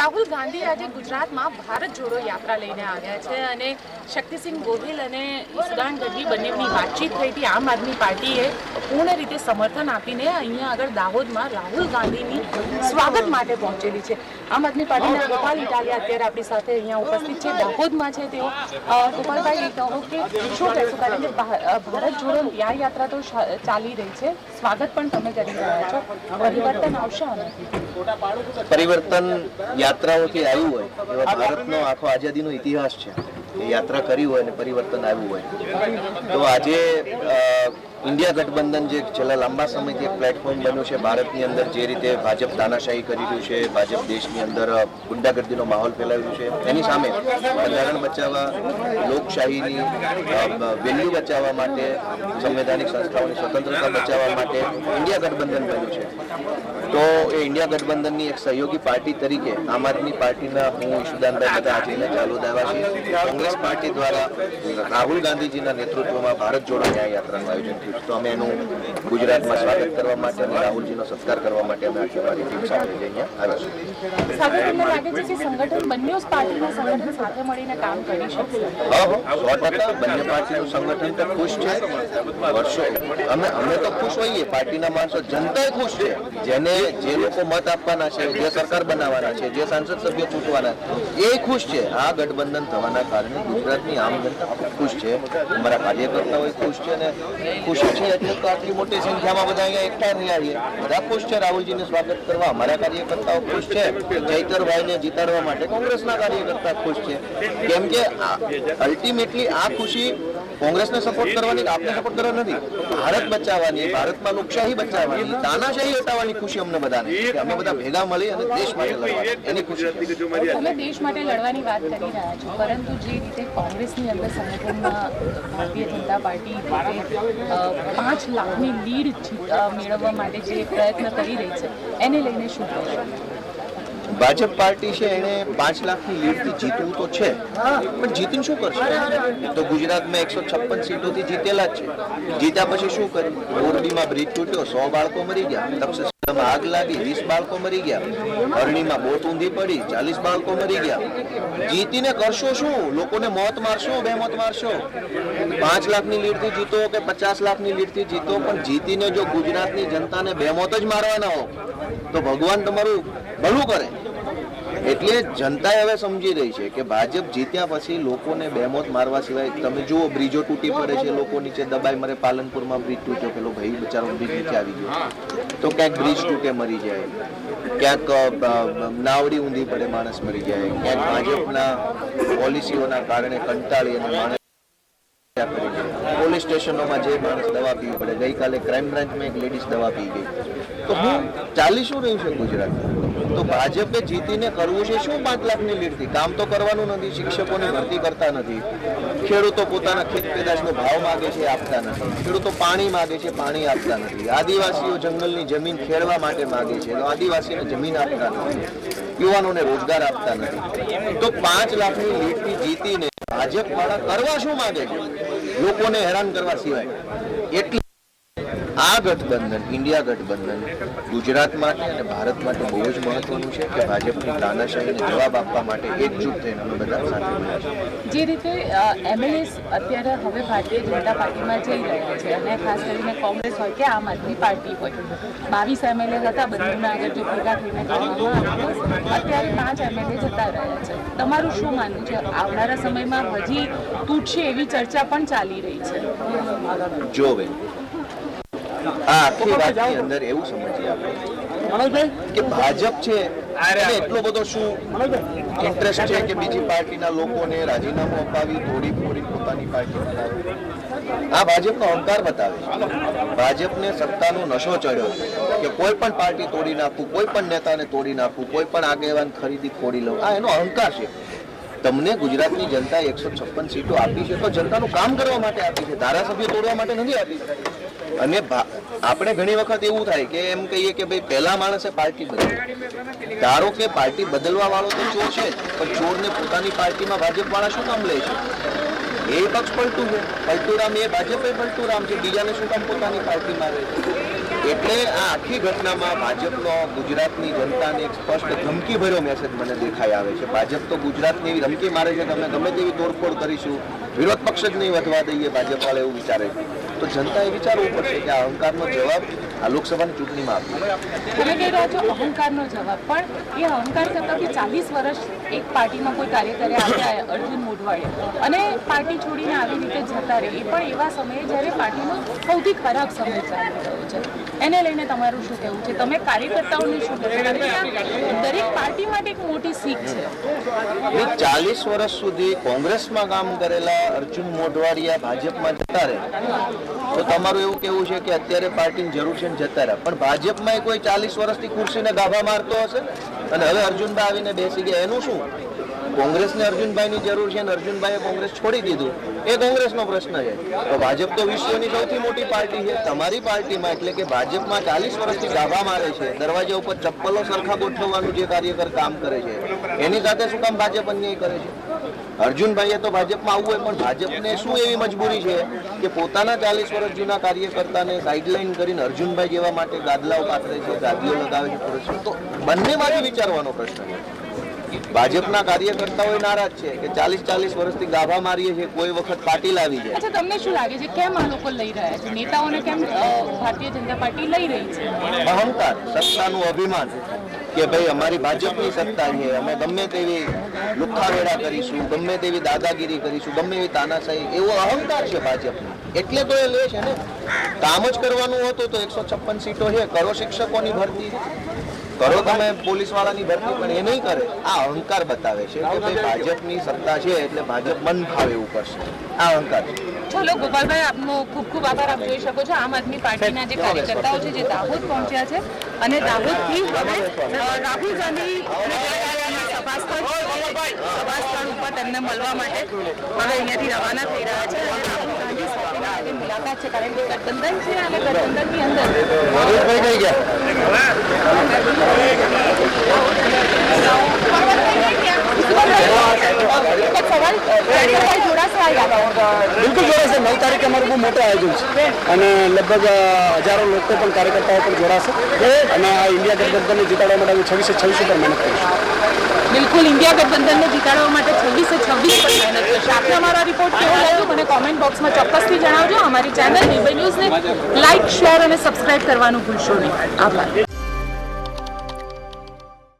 રાહુલ ગાંધી આજે ગુજરાતમાં ભારત જોડો યાત્રા લઈને આવ્યા છે અને શક્તિસિંહ ગોહિલ અને સુદાન ગઢવી બંનેની વાતચીત થઈ હતી. આમ આદમી પાર્ટીએ પૂર્ણ રીતે સમર્થન આપીને અહીંયા આગળ દાહોદમાં રાહુલ ગાંધીની સ્વાગત માટે પહોંચેલી છે. આમ આદમી પાર્ટીના ગોપાલ ઇટાલિયા અત્યારે આપણી સાથે અહીંયા ઉપસ્થિત છે. દાહોદમાં છે તેઓ. ગોપાલભાઈ કહો કે શું કહેશો કારણ કે ભારત જોડો ન્યાય યાત્રા તો ચાલી રહી છે. સ્વાગત પણ તમે કરી રહ્યા છો. પરિવર્તન આવશે પરિવર્તન યાત્રાઓથી આવ્યું હોય એવા ભારતનો આખો આઝાદીનો ઇતિહાસ છે. એ યાત્રા કરી હોય અને પરિવર્તન આવ્યું હોય. તો આજે ઇન્ડિયા ગઠબંધન જે છેલ્લા લાંબા સમયથી એક પ્લેટફોર્મ બન્યું છે, ભારતની અંદર જે રીતે ભાજપ તાનાશાહી કરી રહ્યું છે, ભાજપ દેશની અંદર ગુંડાગર્દીનો માહોલ ફેલાવ્યો છે, એની સામે બંધારણ બચાવવા, લોકશાહીની વેલ્યુ બચાવવા માટે, સંવૈધાનિક સંસ્થાઓની સ્વતંત્રતા બચાવવા માટે ઇન્ડિયા ગઠબંધન બન્યું છે. તો એ ઇન્ડિયા ગઠબંધનની એક સહયોગી પાર્ટી તરીકે આમ આદમી પાર્ટીના હું ઈશુદાનભાઈ બધા આજે ચાલુ આવ્યા છે. કોંગ્રેસ પાર્ટી દ્વારા રાહુલ ગાંધીજીના નેતૃત્વમાં ભારત જોડો ન્યાય યાત્રાનું આયોજન થયું. તો અમે એનું ગુજરાતમાં સ્વાગત કરવા માટે અને રાહુલજીનો સત્કાર કરવા માટે અમે આખી અમારી ટીમ સાથે જઈને આવ્યા બંને પાર્ટીના સંગઠન તો ખુશ છે. વર્ષો અમે અમે તો ખુશ હોઈએ. પાર્ટીના માણસો જનતા ખુશ છે. જેને જે લોકો મત આપવાના છે જે સરકાર બનાવવાના છે જે સાંસદ સભ્યો ચૂંટવાના એ ખુશ છે. આ ગઠબંધન થવાના કારણે ગુજરાતની આમ જનતા ખુશ છે. અમારા કાર્યકર્તાઓ ખુશ છે ને ખુશ છે એટલે તો આટલી મોટી સંખ્યામાં બધા અહીંયા એકઠા રહ્યા છીએ બધા ખુશ છે. રાહુલજીને સ્વાગત કરવા. અમારા કાર્યકર્તાઓ ખુશ છે. જયકરભાઈને જીતાડવા માટે કોંગ્રેસના કાર્યકર્તા ખુશ છે. કેમ કે અલ્ટિમેટલી આ ખુશી કોંગ્રેસને સપોર્ટ કરવાની આપને સપોર્ટ કરવા નથી? ભારત બચાવવાની ભારતમાં લોકશાહી બચાવવાની તાનાશાહી હટાવવાની ખુશી અમને બધાને. અમે બધા ભેગા મળી અને દેશ માટે લડવાની. એની ખુશી. તમે દેશ માટે લડવાની વાત કરી રહ્યા છો પરંતુ જે રીતે કોંગ્રેસની અંદર સંગઠનમાં ભારતીય જનતા પાર્ટી પાંચ લાખની લીડ મેળવવા માટે જે પ્રયત્ન કરી રહી છે એને લઈને શું કહેશો? ભાજપ પાર્ટી છે એને પાંચ લાખની લીડથી જીતવું તો છે, પણ જીતીને શું કરશે? તો ગુજરાતમાં એકસો છપ્પન સીટોથી જીતેલા જ છે. જીત્યા પછી શું કર્યું? મોરબીમાં બ્રિજ તૂટ્યો, સો બાળકો મરી ગયા. તક્ષશિલામાં આગ લાગી, વીસ બાળકો મરી ગયા. અરણીમાં બોટ ઊંધી પડી, ચાલીસ બાળકો મરી ગયા. જીતીને કરશો શું? લોકોને મોત મારશો, બે મોત મારશો? પાંચ લાખની લીડથી જીતો કે પચાસ લાખની લીડથી જીતો? પણ જીતીને જો ગુજરાતની જનતાને બે મોત જ મારવાના હો, તો ભગવાન તમારું ભલું કરે. એટલે જનતા હવે સમજી રહી છે કે ભાજપ જીત્યા પછી લોકોને બેમોત મારવા સિવાય તમે જુઓ, બ્રિજો તૂટી પડે છે, લોકો નીચે દબાઈ મરે, પાલનપુરમાં બ્રિજ તૂટ્યો પેલો ભાઈ બચારો બ્રિજ નીચે આવી ગયો. તો ક્યાંક બ્રિજ તૂટે, મરી જાય. ક્યાંક નાવડી ઊંધી પડે, માણસ મરી જાય. ક્યાંક ભાજપના પોલિસીઓના કારણે કંટાળી અને માણસ હત્યા કરી છે. પોલીસ સ્ટેશનોમાં જે માણસ દવા પીવી પડે. ગઈકાલે ક્રાઇમ બ્રાન્ચમાં એક લેડીઝ દવા પી ગઈ. તો હું ચાલી શું રહ્યું છે ગુજરાત તો ભાજપે જીતીને કરવું છે શું પાંચ લાખની લીડથી? કામ તો કરવાનું નથી શિક્ષકોની ભરતી કરતા નથી. ખેડૂતો પોતાના ખેત પેદાશનો ભાવ માગે છે આપતા નથી. ખેડૂતો પાણી માગે છે પાણી આપતા નથી. આદિવાસીઓ જંગલની જમીન ખેડવા માટે માગે છે તો આદિવાસીને જમીન આપતા નથી. યુવાનોને રોજગાર આપતા નથી. તો પાંચ લાખની લીડથી જીતીને ભાજપ વાળા કરવા શું માંગે લોકોને હેરાન કરવા સિવાય. એટલે આ ગઠબંધન ઇન્ડિયા ગઠબંધન ગુજરાત માટે અને ભારત માટે બહુ જ મહત્વનું છે કે ભાજપની તાનાશાહીને જવાબ આપવા માટે એકજૂટ થઈને અમે બધા સાથે મળ્યા જે રીતે એમએલએસ અત્યારે હવે ભારતીય જનતા પાર્ટીમાં જઈ રહ્યા છે અને ખાસ કરીને કોંગ્રેસ હોય કે આમ આદમી પાર્ટી હોય. બાવીસ એમએલએ હતા બંનેના આગળ જો ભેગા થઈને અત્યારે પાંચ એમએલએ જતા રહ્યા છે. તમારું શું માનવું છે? આવનારા સમયમાં હજી તૂટશે એવી ચર્ચા પણ ચાલી રહી છે. જો બેન આ આખી વાતની અંદર એવું સમજીએ આપણે. કે ભાજપ છે એટલો બધો શું ઇન્ટરેસ્ટ છે કે બીજી પાર્ટીના લોકોને રાજીનામું અપાવી તોડી ફોડી પોતાની પાર્ટી બનાવે આ ભાજપનો અહંકાર બતાવે છે. ભાજપને સત્તાનો નશો ચડ્યો છે કે કોઈ પણ પાર્ટી તોડી નાખવું કોઈ પણ નેતાને તોડી નાખવું કોઈ પણ આગેવાન ખરીદી ખોડી લઉં આ એનો અહંકાર છે. તમને ગુજરાતની જનતા એકસો છપ્પન સીટો આપી છે તો જનતાનું કામ કરવા માટે આપી છે ધારાસભ્ય તોડવા માટે નથી આપી અને આપણે ઘણી વખત એવું થાય કે એમ કહીએ કે ભાઈ, પહેલા માણસે પાર્ટી બદલી ધારો કે પાર્ટી બદલવા વાળો તો ચોર છે પણ ચોરને પોતાની પાર્ટીમાં ભાજપ વાળા શું કામ લે છે? એ પક્ષ પલટું છે. પલટુરામ એ ભાજપે પલટુરામ છે, બીજાને શું કામ પોતાની પાર્ટીમાં લે છે? એટલે આ આખી ઘટનામાં ભાજપનો, ગુજરાતની જનતાને એક સ્પષ્ટ ધમકી ભર્યો મેસેજ મને દેખાઈ આવે છે. ભાજપ તો ગુજરાતની એવી ધમકી મારે છે કે અમે ગમે તેવી તોડફોડ કરીશું. વિરોધ પક્ષ જ નહીં વધવા દઈએ ભાજપ વાળા એવું વિચારે છે. તો જનતાએ વિચારવું પડશે કે આ અહંકારનો જવાબ આ લોકસભાની ચૂંટણીમાં આપવો તમે કહી રહ્યા છો અહંકારનો જવાબ પણ એ અહંકાર કરતાં કે ચાલીસ વર્ષ એક પાર્ટીમાં કોઈ કાર્યકરે આવ્યા અર્જુન મોઢવાડે અને પાર્ટી છોડીને આવી રીતે જતા રહે એ પણ એવા સમયે જ્યારે પાર્ટીનો સૌથી ખરાબ સમય ચાલી રહ્યો છે. એને લઈને તમારું શું કહેવું છે? તમે કાર્યકર્તાઓને શું કહેશો? કારણ કે આ દરેક પાર્ટી માટે એક મોટી શીખ છે. એ ચાલીસ વર્ષ સુધી કોંગ્રેસમાં કામ કરેલા અર્જુન મોઢવાડિયા ભાજપમાં જતા રહે. તો તમારું એવું કેવું છે કે અત્યારે પાર્ટીની જરૂર છે ને જતા રહે પણ ભાજપમાં કોઈ ચાલીસ વર્ષથી ખુરશીને ગાભા મારતો હશે? અને હવે અર્જુનભાઈ આવીને બેસી ગયા. એનું શું? કોંગ્રેસને અર્જુનભાઈની જરૂર છે અને અર્જુનભાઈએ કોંગ્રેસ છોડી દીધું. એ કોંગ્રેસનો પ્રશ્ન છે. તો ભાજપ તો વિશ્વની સૌથી મોટી પાર્ટી છે. તમારી પાર્ટીમાં એટલે કે ભાજપમાં ચાલીસ વર્ષથી ગાભા મારે છે. દરવાજા ઉપર ચપ્પલો સરખા ગોઠવવાનું જે કાર્યકર કામ કરે છે. એની સાથે શું કામ ભાજપ અન્યાય કરે છે? અર્જુનભાઈએ તો ભાજપમાં આવવું હોય પણ ભાજપને શું એવી મજબૂરી છે કે પોતાના ચાલીસ વર્ષ જૂના કાર્યકર્તાને સાઇડલાઇન કરીને અર્જુનભાઈ જેવા માટે ગાદલાઓ પાથરે છે ગાદલીઓ લગાવે છે તો બંનેમાંથી વિચારવાનો પ્રશ્ન છે. ભાજપના કાર્યકર્તાઓ નારાજ છે કે ચાલીસ ચાલીસ વર્ષથી ગાભા મારીએ છીએ કોઈ વખત પાટીલ આવી જાય. અચ્છા તમને શું લાગે છે કેમ આ લોકો લઈ રહ્યા છે? નેતાઓને કેમ ભારતીય જનતા પાર્ટી લઈ રહી છે? અહંકાર સત્તાનું અભિમાન. કે ભાઈ અમારી ભાજપની સત્તા છે, અમે ગમે તેવી લુખાવેડા કરીશું, ગમે તેવી દાદાગીરી કરીશું, ગમે એવી તાનાશાહી, એવો અહંકાર છે ભાજપનો. એટલે તો એ લે છે ને. કામ જ કરવાનું હતું તો એકસો છપ્પન સીટો છે કરો શિક્ષકોની ભરતી. કરો તમે પોલીસ વાળાની ભરતી, પણ એ નહીં કરે. આ અહંકાર બતાવે છે કે ભાઈ ભાજપની સત્તા છે એટલે ભાજપ મન ફાવે એવું કરશે. આ અહંકાર. ચલો, ગોપાલભાઈ, આપનો ખૂબ ખૂબ આભાર. આપ જોઈ શકો છો, આમ આદમી પાર્ટીના જે કાર્યકર્તાઓ છે, જે દાહોદ પહોંચ્યા છે. અને દાહોદથી રાહુલ ગાંધી અને જયરાજના સભાસ્થળ સભાસ્થળ ઉપર તેમને મળવા માટે હવે અહીંયાથી રવાના થઈ રહ્યા છે. મુલાકાત કારણ કે ગઠબંધન અને ગઠબંધનની અંદર. જોડાશે બિલકુલ જોડાશે. નવ તારીખે અમારું બહુ મોટું આયોજન છે. અને લગભગ હજારો લોકો પણ કાર્યકર્તાઓ પણ જોડાશે. અને આ ઇન્ડિયા ગઠબંધનને જીતાડવા માટે છવ્વીસે છવ્વીસ ઉપર મહેનત કરીશું. બિલકુલ, ઇન્ડિયા ગઠબંધનને જીતાડવા માટે છવ્વીસે છવ્વીસ પણ મહેનત કરશે. આપને અમારો રિપોર્ટ કેવો લાગ્યો? મને કોમેન્ટ બોક્સમાં ચોક્કસથી જણાવજો. અમારી ચેનલ નિર્ભય ન્યૂઝને લાઇક શેર અને સબસ્ક્રાઇબ કરવાનું ભૂલશો નહીં. આભાર.